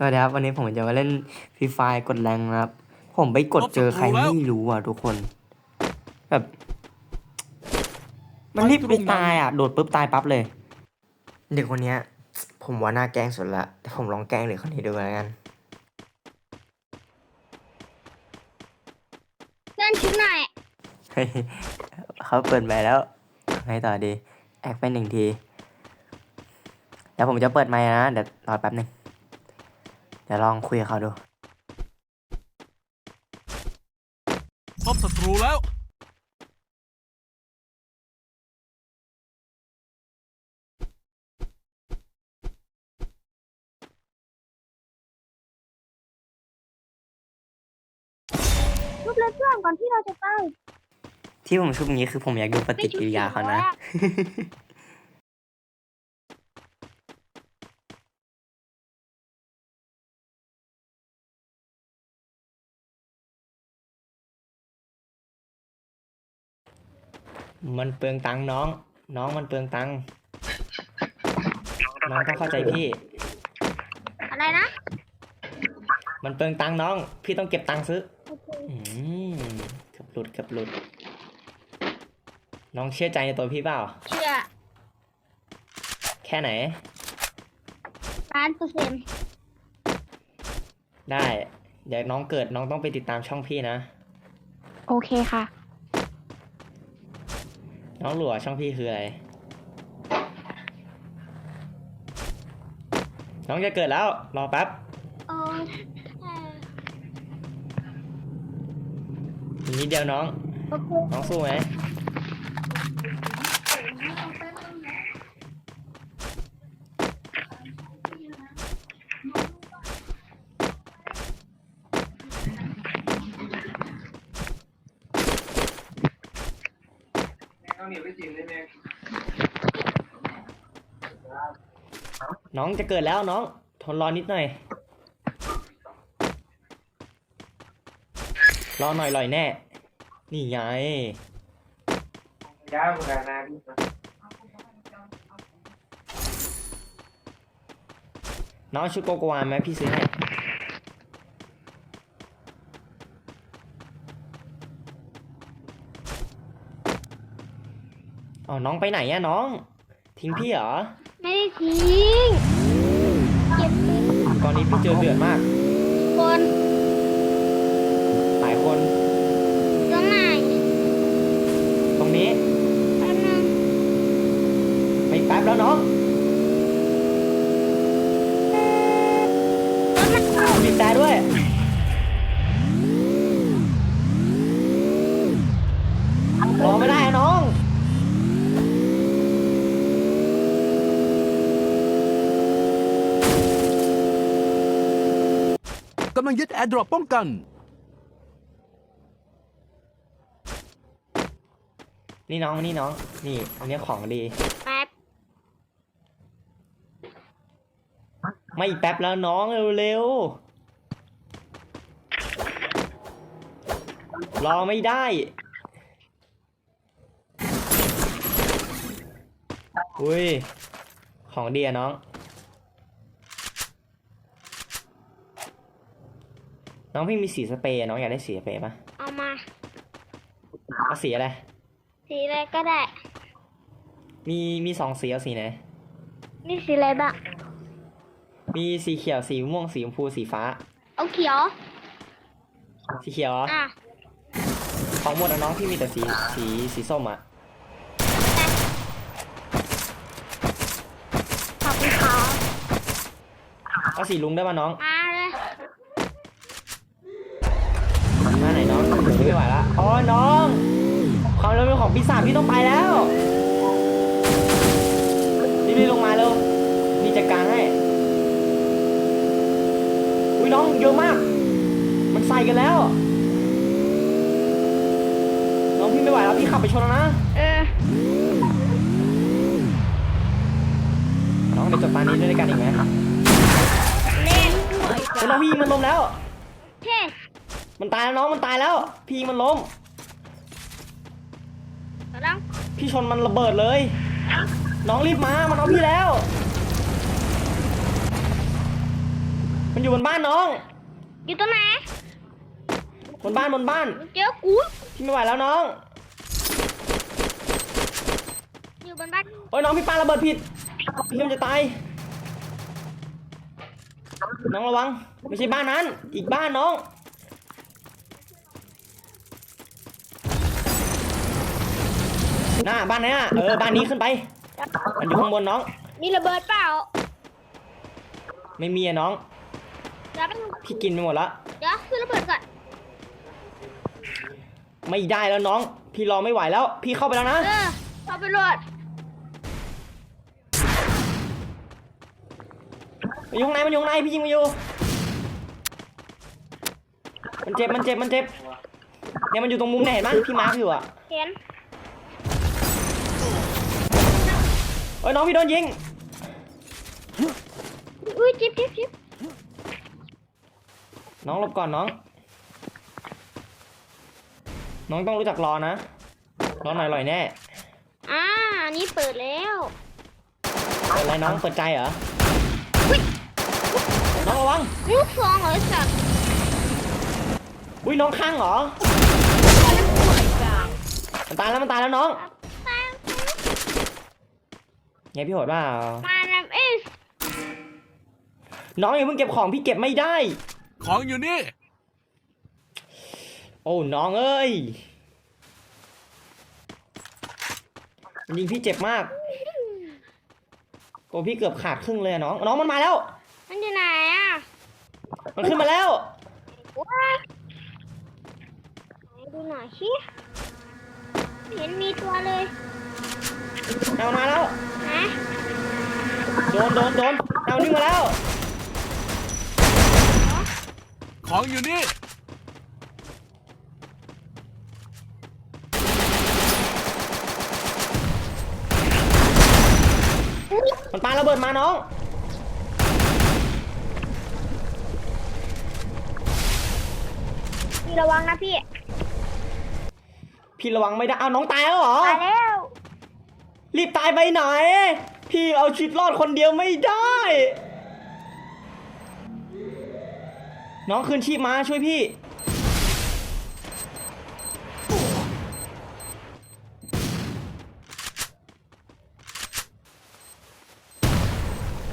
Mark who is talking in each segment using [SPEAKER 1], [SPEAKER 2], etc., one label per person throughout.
[SPEAKER 1] สวัสดีครับวันนี้ผมจะมาเล่นฟรีไฟกดแรงนะครับ ผมไปกดเจอใครไม่รู้อะทุกคน แบบ มันรีบไปตายอะ โดดปุ๊บตายปั๊บเลย เด็กคนเนี้ย ผมว่าน่าแกล้งสุดละแต่ผมลองแกล้งเด็กคนนี้ดูแล้วกัน
[SPEAKER 2] เล่นชุดหน่อย
[SPEAKER 1] เฮ้ยเขาเปิดไปแล้วไงต่อดี แอคไปหนึ่งที เดี๋ยวผมจะเปิดไมค์นะ เดี๋ยวรอแป๊บหนึ่ง เดี๋ยวลองคุยกับเขาดู
[SPEAKER 3] พบศัตรูแล้ว
[SPEAKER 2] ชุบเลยเพื่อนก่อนที่เราจะไป
[SPEAKER 1] ที่ผมชุบอย่างนี้คือผมอยากดูปฏิกิริยาเขานะมั นเปลืองตังค์น้อง น้องมันเปลืองตังค์น้องต้องเข้าใจพี่
[SPEAKER 2] อะไรนะ
[SPEAKER 1] มันเปลืองตังค์น้อง พี่ต้องเก็บตังค์ซื้อ
[SPEAKER 2] โอเค
[SPEAKER 1] อืมเกือบหลุดเกือบหลุด น้องเชื่อใจในตัวพี่เปล่า
[SPEAKER 2] เชื่อ
[SPEAKER 1] แค่ไหน
[SPEAKER 2] ล้านเปอร์เซ็นต์
[SPEAKER 1] ได้ เดี๋ยวน้องเกิดน้องต้องไปติดตามช่องพี่นะ
[SPEAKER 2] โอเคค่ะ
[SPEAKER 1] น้องหลัวช่องพี่คืออะไร น้องจะเกิดแล้ว รอแป๊บ
[SPEAKER 2] เออ
[SPEAKER 1] อีกนิดเดียวน้อง
[SPEAKER 2] โอเค
[SPEAKER 1] น้องสู้ไหม น้องจะเกิดแล้วน้อง ทนรอนิดหน่อย รอหน่อยลอยแน่ นี่ไง
[SPEAKER 4] ยาวกว่านาพี่
[SPEAKER 1] น้องชุดโกโกวาไหมพี่ซื้อให้อ๋อน้องไปไหนอะน้อง ทิ้งพี่เหรอ
[SPEAKER 2] ทิ้ง เก็บเป็น
[SPEAKER 1] ตอนนี้พี่เจอเดือดมาก
[SPEAKER 2] คน
[SPEAKER 3] กำลังยึดแอร์ดรอปป้องกัน
[SPEAKER 1] นี่น้องนี่น้อง นี่ อันนี้ของดี
[SPEAKER 2] แป๊บ
[SPEAKER 1] ไม่แป๊บแล้วน้องเร็วๆ รอไม่ได้ อุ้ย ของดีอะน้อง น้องพี่มีสีสเปรย์อะน้องอยากได้สีสเปรย์ปะ
[SPEAKER 2] เอามา
[SPEAKER 1] เอาสีอะไร
[SPEAKER 2] สีอะไรก็ได้
[SPEAKER 1] มีมีสองสีเอาสีไหน
[SPEAKER 2] นี่สีอะไรบ้าง
[SPEAKER 1] มีสีเขียวสีม่วงสีชมพูสีฟ้า
[SPEAKER 2] เอาเขียว
[SPEAKER 1] สีเขียวเหรอ
[SPEAKER 2] อะ
[SPEAKER 1] ของหมดอะน้องพี่มีแต่สีสีสีส้มอะ
[SPEAKER 2] ขอบคุณครับ
[SPEAKER 1] เอาสีลุงได้ปะน้อง
[SPEAKER 2] มาเลย
[SPEAKER 1] มา ไหนน้องเดี๋ยวไม่ไหวละอ๋อน้อง ความเร็วของปีศาจพี่ต้องไปแล้วรีบๆลงมาเร็วนี่จัดการให้อุ้ยน้องเยอะมาก มันใส่กันแล้ว น้องพี่ไม่ไหวแล้วพี่ขับไปชนแล้วนะ
[SPEAKER 2] เออ
[SPEAKER 1] น้องเดี๋ยวจบตอนนี้ด้วยกันอีกไหม
[SPEAKER 2] เล่น
[SPEAKER 1] เฮ้ยน้องพี่ยิงมันล้มแล้ว
[SPEAKER 2] เท่
[SPEAKER 1] มันตายแล้วน้องมันตายแล้ว พี่ยิงมันล้ม
[SPEAKER 2] กำลัง
[SPEAKER 1] พี่ชนมันระเบิดเลย น้องรีบมา มันเอาพี่แล้วไปมันอยู่บนบ้านน้อง
[SPEAKER 2] อยู่ตรงไหน
[SPEAKER 1] บนบ้านบนบ้าน
[SPEAKER 2] เจอกู
[SPEAKER 1] พี่ไม่ไหวแล้วน้อง
[SPEAKER 2] อยู่บนบ้าน
[SPEAKER 1] โอ้ยน้องพี่ปาระเบิดผิด พี่มันจะตาย น้องระวัง ไม่ใช่บ้านนั้น อีกบ้านน้อง น่าบ้านเนี้ยเออบ้านนี้ขึ้นไป มันอยู่ข้างบนน้อง
[SPEAKER 2] มีระเบิดเปล่า
[SPEAKER 1] ไม่มีอะน้อง
[SPEAKER 2] เดี๋ยวแป๊บนึง
[SPEAKER 1] พี่กินไปหมดละ
[SPEAKER 2] เดี๋ยวซื้อระเบิดก่อน
[SPEAKER 1] ไม่ได้แล้วน้อง พี่รอไม่ไหวแล้ว พี่เข้าไปแล้วนะ
[SPEAKER 2] เออเอาไปโหลด
[SPEAKER 1] มันอยู่ข้างในมันอยู่ข้างในพี่ยิงมันอยู่ มันเจ็บมันเจ็บมันเจ็บเนี่ยมันอยู่ตรงมุมเนี่ยเห็นไหมพี่มาร์คอยู่อะ
[SPEAKER 2] เห็น
[SPEAKER 1] เอ้ยน้องพี่โดนยิง
[SPEAKER 2] อุ้ยจิ๊บจิ๊บจิ๊บ
[SPEAKER 1] น้องหลบก่อนน้อง น้องต้องรู้จักรอนะ รอหน่อยอร่อยแน่
[SPEAKER 2] อ่าอันนี้เปิดแล้ว
[SPEAKER 1] เปิดอะไรน้องเปิดใจเหรอ น้องระวัง
[SPEAKER 2] ลูกซองเหรอไอ้สัตว์
[SPEAKER 1] อุ้ยน้องข้างเหรอ มันตายแล้วมันตายแล้วน้อง
[SPEAKER 2] ตาย
[SPEAKER 1] ไงพี่โหดว่า
[SPEAKER 2] มาแลมเอส
[SPEAKER 1] น้องอย่าเพิ่งเก็บของพี่เก็บไม่ได้
[SPEAKER 3] ของอยู่นี่
[SPEAKER 1] โอ้น้องเอ้ยมันยิงพี่เจ็บมาก ตัวพี่เกือบขาดครึ่งเลยอะน้อง น้องมันมาแล้ว
[SPEAKER 2] มันอยู่ไหนอะ
[SPEAKER 1] มันขึ้นมาแล้ว
[SPEAKER 2] ว้าไหนดูหน่อยชิไม่เห็นมีตัวเลย
[SPEAKER 1] เอามาแล้ว
[SPEAKER 2] นะ
[SPEAKER 1] โดนโดนโดนเอานิ่งมาแล้ว
[SPEAKER 3] ของอยู่นี่
[SPEAKER 2] อุ๊ย
[SPEAKER 1] มันปาระเบิดมาน้อง
[SPEAKER 2] พี่ระวังนะพี่
[SPEAKER 1] พี่ระวังไม่ได้เอาน้องตายแล้วเหรอ
[SPEAKER 2] ตายแล้ว
[SPEAKER 1] รีบตายไปไหน พี่เอาชีวิตรอดคนเดียวไม่ได้ น้องคืนชีพมาช่วยพี่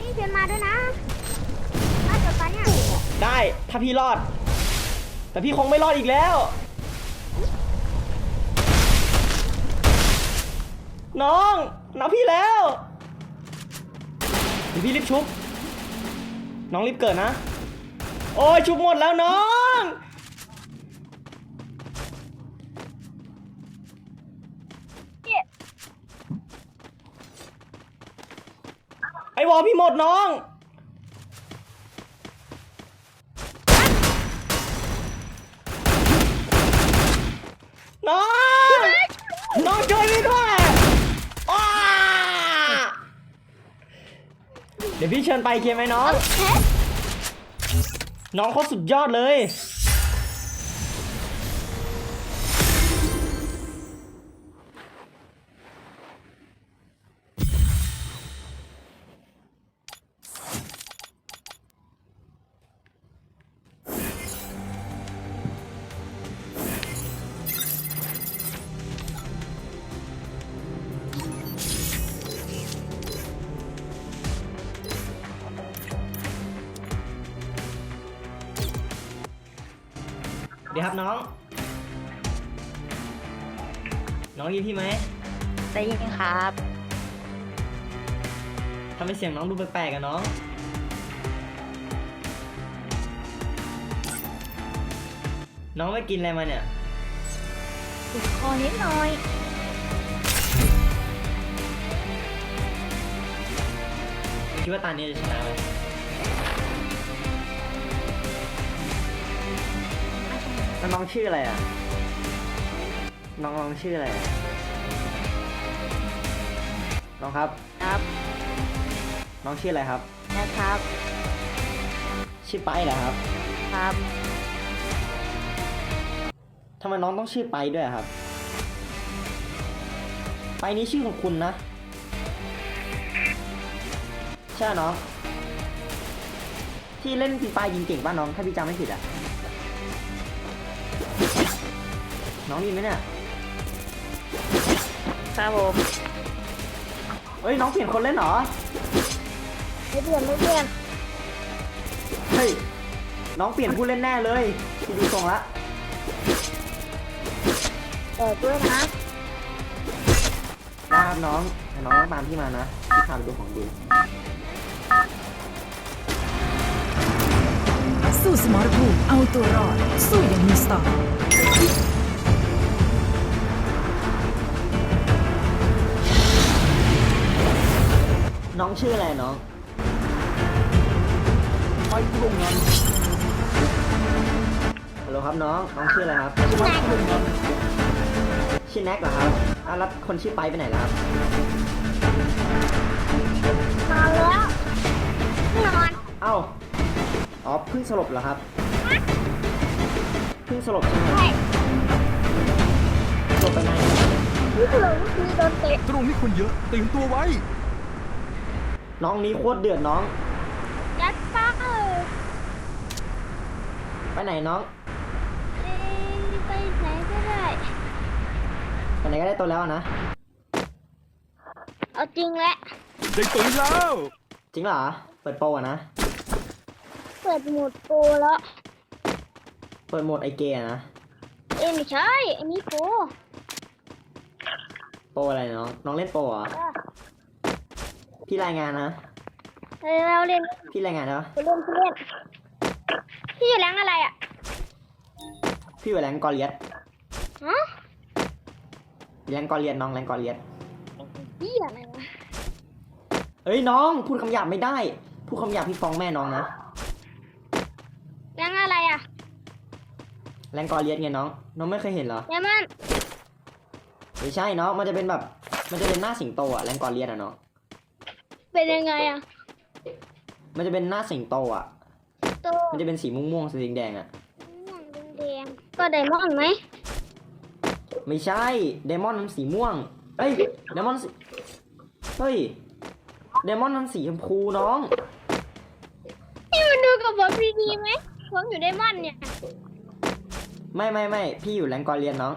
[SPEAKER 2] นี่เดินมาด้วยนะมาจบกันเนี่ย
[SPEAKER 1] ได้ถ้าพี่รอด แต่พี่คงไม่รอดอีกแล้ว น้องน้องพี่แล้วดิพี่รีบชุบ น้องรีบเกิดนะ โอ้ยชุบหมดแล้วน้องไอวอลพี่หมดน้อง น้อง น้องช่วยพี่ด้วยอ้าเดี๋ยวพี่เชิญไปเคลียร์ไหมน้อง
[SPEAKER 2] เฮ้ย
[SPEAKER 1] น้องเขาสุดยอดเลย ครับน้อง น้องยินพี่ไหม
[SPEAKER 4] ได้ยินครับ
[SPEAKER 1] ทำให้เสียงน้องดูแปลกๆอะน้อง น้องไปกินอะไรมาเนี่ย
[SPEAKER 4] ติดคอนิดหน่อย
[SPEAKER 1] คิดว่าตานี้จะชนะไหม แล้วน้องชื่ออะไรอะ น้องน้องชื่ออะไรอะน้องครับ
[SPEAKER 4] ครับ
[SPEAKER 1] น้องชื่ออะไรครับ
[SPEAKER 4] นะครับ
[SPEAKER 1] ชื่อไปเหรอครับ
[SPEAKER 4] ครับ
[SPEAKER 1] ทำไมน้องต้องชื่อไปด้วยอะครับ ไปนี้ชื่อของคุณนะ ใช่น้องพี่เล่นฟรีไฟยิงเก่งป่ะน้อง ถ้าพี่จำไม่ผิดอะ น้องยินไหมเนี่ย
[SPEAKER 4] ครับผม
[SPEAKER 1] เฮ้ยน้องเปลี่ยนคนเล่นเหรอ
[SPEAKER 2] ไม่เปลี่ยนไม่เปลี่ยน
[SPEAKER 1] เฮ้ย น้องเปลี่ยนผู้เล่นแน่เลยพี่ดูทรงละ
[SPEAKER 2] เปิดด้วยนะ
[SPEAKER 1] ได้ครับน้องแต่น้องต้องตามพี่มานะพี่พาไปดูของดี
[SPEAKER 5] สู้สมรภูมิเอาตัวรอดสู้อย่างมีสไตล์
[SPEAKER 1] น้องชื่ออะไรน้องคอยกรุงนอนฮัลโหลครับน้อง น้องชื่ออะไรครับ
[SPEAKER 2] ที่ไหน
[SPEAKER 1] ชื่อแน็กเหรอครับอ้าวแล้วคนชื่อไปไปไหนแล้วครับ
[SPEAKER 2] นอนแล้วนอน
[SPEAKER 1] เอ้าอ๋อเพิ่งสลบเหรอครับเพิ่งสลบใช่ไหม
[SPEAKER 2] ใช่
[SPEAKER 1] สลบไปไหน
[SPEAKER 2] นี่คือลูกทีโดนเตะ
[SPEAKER 3] ตรงนี้คนเยอะตื่นตัวไว้
[SPEAKER 1] น้องนี้โคตรเดือดน้อง
[SPEAKER 2] ยัดป้าเออ
[SPEAKER 1] ไปไหนน้อง
[SPEAKER 2] เอ้ยไปไหนก็ได้
[SPEAKER 1] ไปไหนก็ได้ตัวแล้วนะ
[SPEAKER 2] เอาจริงแหละ
[SPEAKER 3] ได้ปืนแล้ว
[SPEAKER 1] จริงเหรอ เปิดโปรอะนะ
[SPEAKER 2] เปิดโหมดโปรแล้ว
[SPEAKER 1] เปิดโหมดไอเกอะนะ
[SPEAKER 2] เอ้ยไม่ใช่ อันนี้โปร
[SPEAKER 1] โปรอะไรน้อง น้องเล่นโปรเหรอ พี่รายงานนะ
[SPEAKER 2] เออเราเล่น
[SPEAKER 1] พี่รายงานนะ
[SPEAKER 2] ไปเล่นไปเล่นพี่อยู่แรงอะไรอะ
[SPEAKER 1] พี่อยู่แรงกอเลียส
[SPEAKER 2] ฮะ
[SPEAKER 1] แรงกอเลียสน้องแรงกอเลียส
[SPEAKER 2] พี่อะไรวะ
[SPEAKER 1] เอ้ยน้อง พูดคำหยาบไม่ได้ พูดคำหยาบพี่ฟ้องแม่น้องนะ
[SPEAKER 2] แรงอะไรอะ
[SPEAKER 1] แรงกอเลียสไงน้อง น้องไม่เคยเห็นเหรอ
[SPEAKER 2] เดมอน
[SPEAKER 1] ไม่ใช่น้องมันจะเป็นแบบ มันจะเป็นหน้าสิงโตอะแรงกอเลียสอะน้อง
[SPEAKER 2] เป็นยังไงอะ
[SPEAKER 1] มันจะเป็นหน้าสิงโตอะ
[SPEAKER 2] โต
[SPEAKER 1] มันจะเป็นสีม่วงๆสีแดงๆอะ
[SPEAKER 2] ม่วงแดงๆก็ไดมอนด์ไหม
[SPEAKER 1] ไม่ใช่ เดมอนมันสีม่วง เอ้ย เดมอนสีเฮ้ย เดมอนมันสีชมพูน้อง
[SPEAKER 2] นี่มันดูกับผมดีๆไหมผมอยู่ไดมอนด์เนี่ย
[SPEAKER 1] ไม่ไม่ไม่พี่อยู่แรงกอเลียนน้อง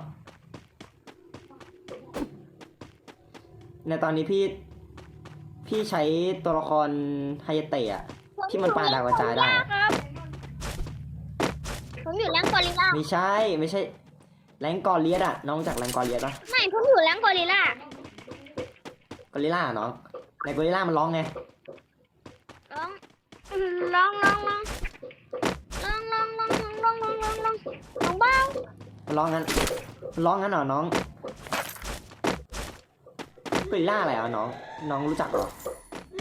[SPEAKER 1] ในตอนนี้พี่ พี่ใช้ตัวละครไฮยาเตะอะที่มันปาดาวกระจายได้
[SPEAKER 2] ครับผมอยู่แรงกอริลลา
[SPEAKER 1] ไม่ใช่ไม่ใช่แรงกอเลียนอะน้องรู้จากแรงกอเลียนปะ
[SPEAKER 2] ไม่ผมอยู่แรงกอริลลาก
[SPEAKER 1] อริลล่าน้องในกอริลล่ามันร้องไง
[SPEAKER 2] ร้องร้องร้องร้องร้องร้องร้องร้องร้องร้องร้องร้องร้องบ้าง
[SPEAKER 1] มันร้องงั้นมันร้องงั้นเหรอน้อง กอริลล่าอะไรอะน้อง น้องรู้จักเหรอ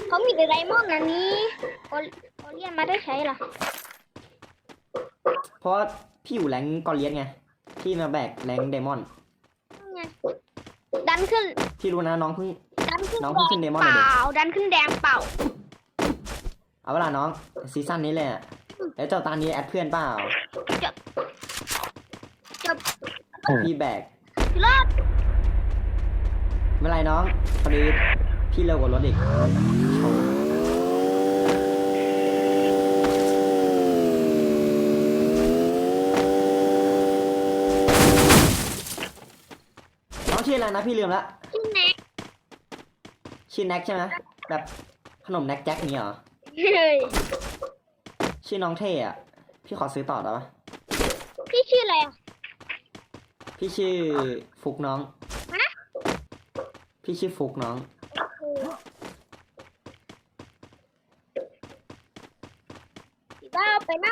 [SPEAKER 2] เขามีแต่ไดมอนด์อันนี้โอโอเลียนมาได้ใช้เหรอ
[SPEAKER 1] เพราะว่าพี่อยู่แรงกอเลียนไง พี่มาแบกแรงเดมอน
[SPEAKER 2] นั่นไงดันขึ้น
[SPEAKER 1] พี่รู้นะน้องเพิ่ง
[SPEAKER 2] ดันขึ้น
[SPEAKER 1] น้อง
[SPEAKER 2] แด
[SPEAKER 1] เพิ่งขึ้
[SPEAKER 2] ง
[SPEAKER 1] นเดมอน
[SPEAKER 2] เป
[SPEAKER 1] เลยดิ
[SPEAKER 2] ล่าดันขึ้นแดงเปล่า
[SPEAKER 1] เอาเวลาน้องซีซั่นนี้เลยอะแล้วเจ้าตานี้แอดเพื่อนเปล่า
[SPEAKER 2] จบ
[SPEAKER 1] พี่แบก
[SPEAKER 2] รอด
[SPEAKER 1] ไม่ เป็นไรน้องพอดีพี่เร็วกว่ารถอีกโชว์น้องชื่ออะไรนะพี่ลืมละ
[SPEAKER 2] ที่ไหน
[SPEAKER 1] ชื่อแน็กใช่ไหมแบบขนมแน็กแจ็คนี้เหรอ
[SPEAKER 2] เฮ้ย
[SPEAKER 1] ชื่อน้องเท่อะพี่ขอซื้อต่อได้ปะ
[SPEAKER 2] พี่ชื่ออะไรอะ
[SPEAKER 1] พี่ชื่อฟุกน้อง
[SPEAKER 2] ฮะ
[SPEAKER 1] พี่ชื่อฟุกน้อง
[SPEAKER 2] โอ้พี่บ้าไปไหน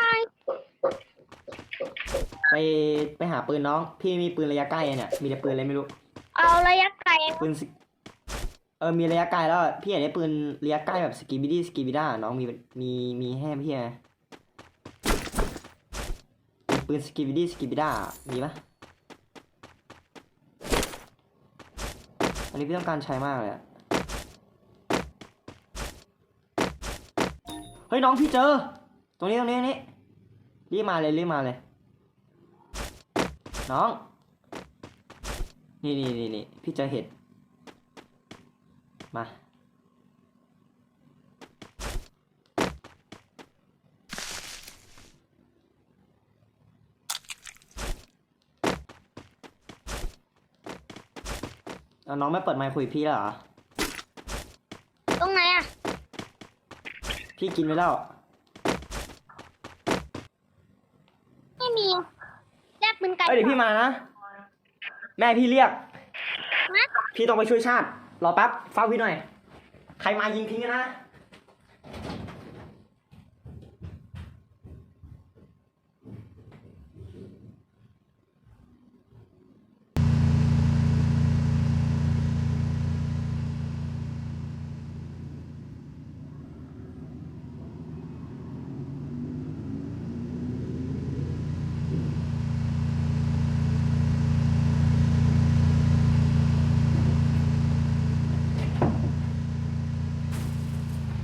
[SPEAKER 1] ไปไปหาปืนน้อง พี่มีปืนระยะใกล้อะเนี่ย มีแต่ปืนอะไรไม่รู้
[SPEAKER 2] เอาระยะไกล
[SPEAKER 1] ปืนสเออ มีระยะไกลแล้วอะพี่อยากได้ปืนระยะใกล้แบบสกีบิดี้สกีบิด้าน้องมีมีมีให้พี่ไหมปืนสกีบิดี้สกีบิด้ามีปะ อันนี้พี่ต้องการใช้มากเลยอะเฮ้ยน้องพี่เจอ ตรงนี้ตรงนี้ตรงนี้รีบมาเลยรีบมาเลย น้อง นี่นี่นี่นี่พี่เจอเห็ด มา เอาน้องไม่เปิดไมค์คุยกับพี่แล้วเหรอ
[SPEAKER 2] ตรงไหนอะ
[SPEAKER 1] พี่กินไปแล้ว
[SPEAKER 2] ไม่มีแลบเป็นไก่
[SPEAKER 1] เอ้ยเดี๋ยวพี่มานะ แม่พี่เรียก
[SPEAKER 2] นะ
[SPEAKER 1] พี่ต้องไปช่วยชาติ รอแป๊บเฝ้าพี่หน่อย ใครมายิงทิ้งกันนะ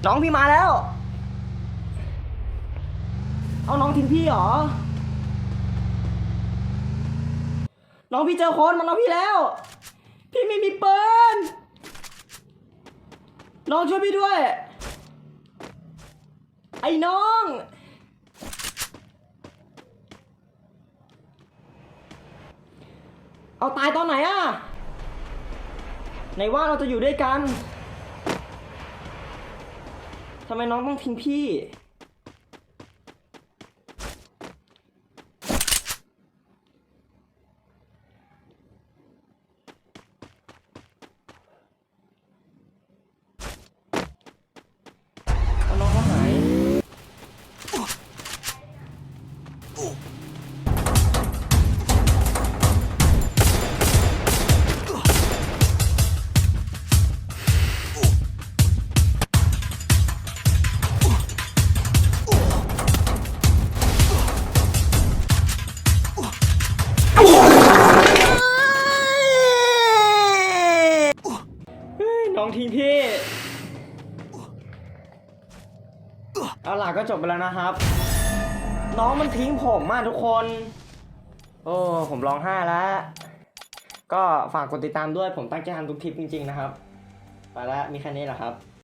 [SPEAKER 1] น้องพี่มาแล้ว เอาน้องทิ้งพี่เหรอ น้องพี่เจอคนมันเอาพี่แล้ว พี่ไม่มีปืน น้องช่วยพี่ด้วย ไอ้น้องเอาตายตอนไหนอะไหนว่าเราจะอยู่ด้วยกัน ทำไมน้องต้องทิ้งพี่ ก็จบไปแล้วนะครับ น้องมันทิ้งผมมากทุกคน โอ้ผมร้องไห้แล้ว ก็ฝากกดติดตามด้วยผมตั้งใจทำทุกคลิปจริงๆนะครับ ไปแล้วมีแค่นี้แหละครับ